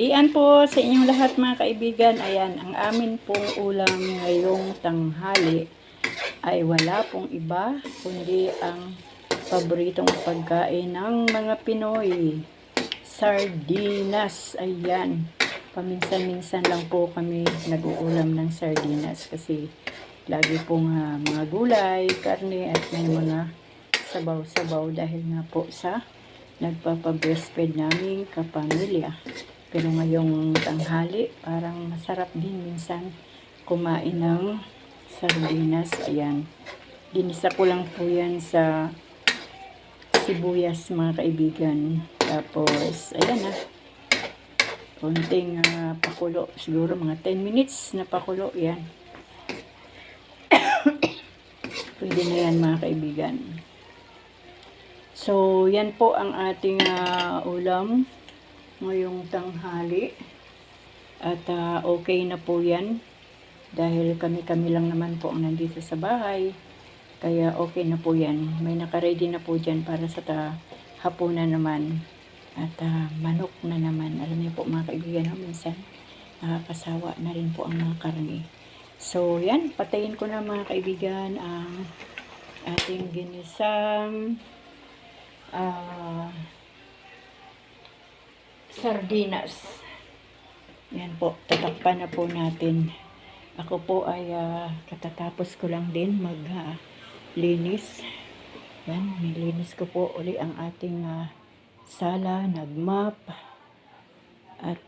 Diyan po sa inyong lahat mga kaibigan, ayan, ang amin pong ulam ngayong tanghali ay wala pong iba, kundi ang paboritong pagkain ng mga Pinoy. Sardinas, ayan. Paminsan-minsan lang po kami nag-uulam ng sardinas kasi lagi pong ah, mga gulay, karne at may mga sabaw-sabaw dahil nga po sa nagpapa-breastfeed naming kapamilya. Pero ngayong tanghali, parang masarap din minsan kumain ng sardinas. Ayan. Ginisa ko lang po yan sa sibuyas mga kaibigan. Tapos, ayan na. Kunting ah, pakulo. Siguro mga 10 minutes na pakulo. Yan. Pwede na yan mga kaibigan. So, yan po ang ating ah, ulam ngayong tanghali. At ah, okay na po yan. Dahil kami-kami lang naman po ang nandito sa bahay. Kaya okay na po yan. May nakaready na po dyan para sa ta hapunan naman. At ah, manok na naman. Alam niyo po mga kaibigan, no? minsan nakakasawa na rin po ang mga karne. So, yan. Patayin ko na mga kaibigan ang ating ginisang ah sardinas. Yan po, tatakpan na po natin. Ako po ay ah, katatapos ko lang din mag ah, linis. Yan, nilinis ko po uli ang ating ah, sala, nagmap. At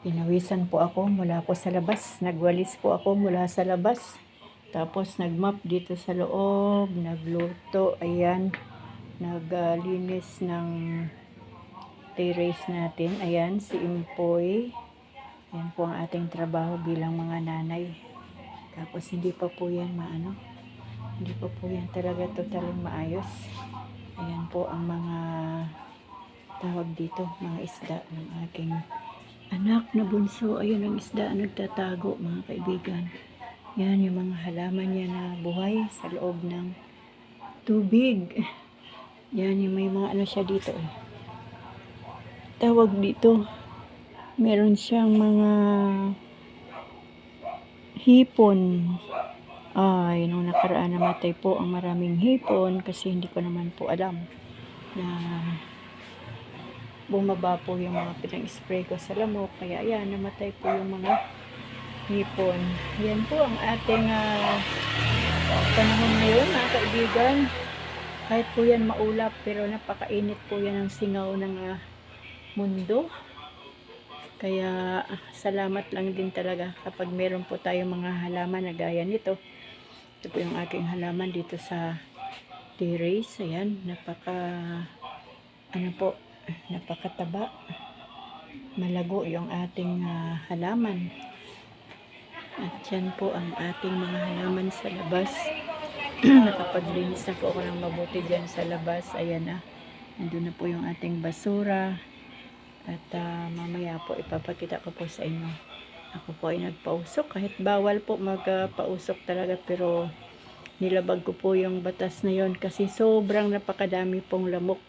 pinawisan po ako mula po sa labas. Nagwalis po ako mula sa labas. Tapos nagmap dito sa loob, nagluto, ayan, naglinis ng terrace natin. Ayan, si Impoy. Yan po ang ating trabaho bilang mga nanay. Tapos hindi pa po yan maano. Hindi pa po yan talaga totaling maayos. Ayan po ang mga tawag dito, mga isda ng aking anak na bunso. Ayun ang isda nagtatago mga kaibigan. Yan yung mga halaman niya na buhay sa loob ng tubig. Yan yung may mga ano siya dito eh tawag dito, meron siyang mga hipon. Ay, nung nakaraan namatay po ang maraming hipon kasi hindi ko naman po alam na bumaba po yung mga pinang-spray ko sa lamok. Kaya yan, namatay po yung mga hipon. Yan po ang ating ah, panahon ngayon, mga kaibigan. Kahit po yan maulap, pero napakainit po yan ang singaw ng ah, mundo. Kaya ah, salamat lang din talaga kapag meron po tayong mga halaman na gaya nito. Ito po yung aking halaman dito sa terrace. Ayan, napaka ano po, napakataba. Malago yung ating ah, halaman. At yan po ang ating mga halaman sa labas. Nakapaglinis na po ako ng mabuti dyan sa labas. Ayan na. Nandun na po yung ating basura. At ah, mamaya po ipapakita ko po sa inyo. Ako po ay nagpausok. Kahit bawal po magpausok talaga pero nilabag ko po yung batas na yon kasi sobrang napakadami pong lamok.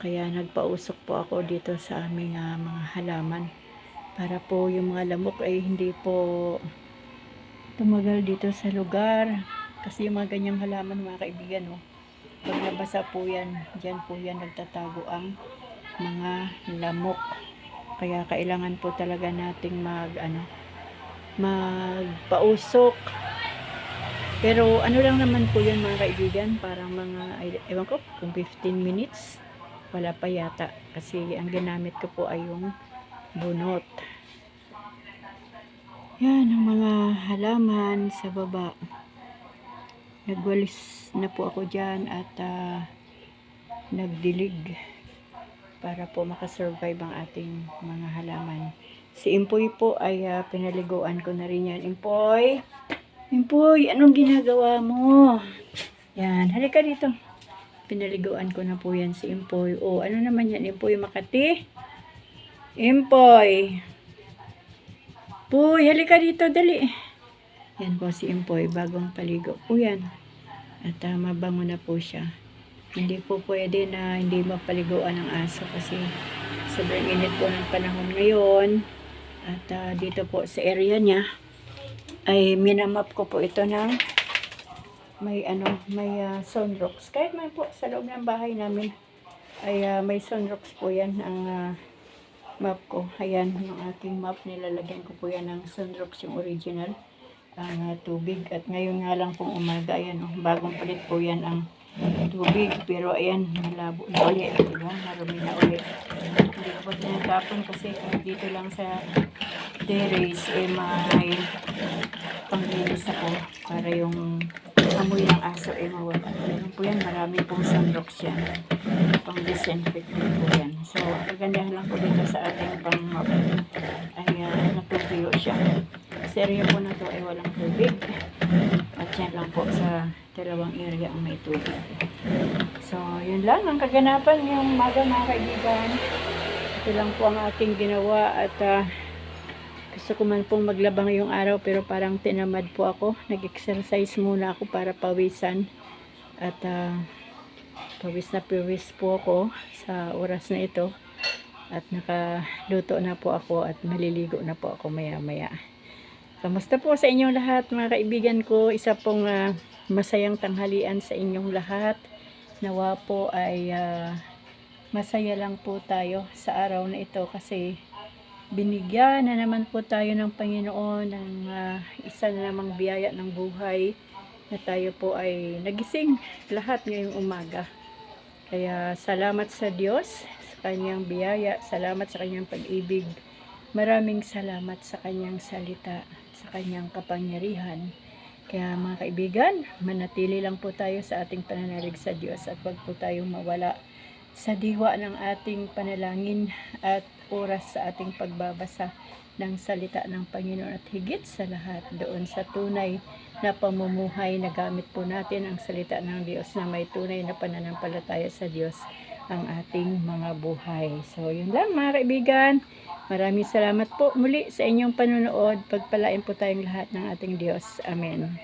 Kaya nagpausok po ako dito sa aming ah, mga halaman. Para po yung mga lamok ay hindi po tumagal dito sa lugar. Kasi yung mga ganyang halaman mga kaibigan, oh, pag nabasa po yan, dyan po yan nagtatago ang mga lamok. Kaya kailangan po talaga nating mag ano magpausok. Pero ano lang naman po yun mga kaibigan, parang mga ewan ko kung 15 minutes. Wala pa yata kasi ang ginamit ko po ay yung bunot. Yan ang mga halaman sa baba. Nagwalis na po ako dyan at ah, nagdilig para po makasurvive ang ating mga halaman. Si Impoy po ay ah, pinaliguan ko na rin yan. Impoy! Impoy, anong ginagawa mo? Yan, halika dito. Pinaliguan ko na po yan si Impoy. O, ano naman yan, Impoy Makati? Impoy! Puy, halika dito, dali. Yan po si Impoy, bagong paligo po yan. At ah, mabango na po siya. Hindi po pwede na hindi mapaliguan ng aso kasi sobrang init po ng panahon ngayon. At ah, dito po sa area niya ay minamap ko po ito ng may ano, may ah, sunrocks. Kahit man po sa loob ng bahay namin ay ah, may sunrocks po yan ang ah, map ko. Ayan, yung aking map nilalagyan ko po yan ng sunrocks yung original ang ah, tubig. At ngayon nga lang pong umaga, ayan, oh, bagong palit po yan ang tubig. Pero ayan, malabo na ulit. Diba? Marumi na ulit. Hindi ko pa tinatapon kasi dito lang sa terrace, eh, may panglinis ako para yung amoy ng aso ay mawala. Meron po yan, marami pong sunrocks yan. Pang disinfectant po yan. So, kagandahan lang po dito sa ating pang ay uh, natutuyo siya. Area po na to ay walang tubig. At yan lang po sa dalawang area ang may tubig. So, yun lang ang kaganapan ngayong umaga mga kaibigan. Ito lang po ang ating ginawa at ah, gusto ko man pong maglabang yung araw pero parang tinamad po ako. Nag-exercise muna ako para pawisan. At ah, pawis na pawis po ako sa oras na ito. At nakaluto na po ako at maliligo na po ako maya maya. Kamusta po sa inyong lahat mga kaibigan ko? Isa pong ah, masayang tanghalian sa inyong lahat. Nawa po ay ah, masaya lang po tayo sa araw na ito kasi binigyan na naman po tayo ng Panginoon ng ah, isa na namang biyaya ng buhay na tayo po ay nagising lahat ngayong umaga. Kaya salamat sa Diyos sa kanyang biyaya, salamat sa kanyang pag-ibig. Maraming salamat sa kanyang salita, sa kanyang kapangyarihan. Kaya mga kaibigan, manatili lang po tayo sa ating pananalig sa Diyos at wag po tayong mawala sa diwa ng ating panalangin at oras sa ating pagbabasa ng salita ng Panginoon at higit sa lahat doon sa tunay na pamumuhay na gamit po natin ang salita ng Diyos na may tunay na pananampalataya sa Diyos ang ating mga buhay. So, yun lang mga kaibigan. Maraming salamat po muli sa inyong panonood. Pagpalain po tayong lahat ng ating Diyos. Amen.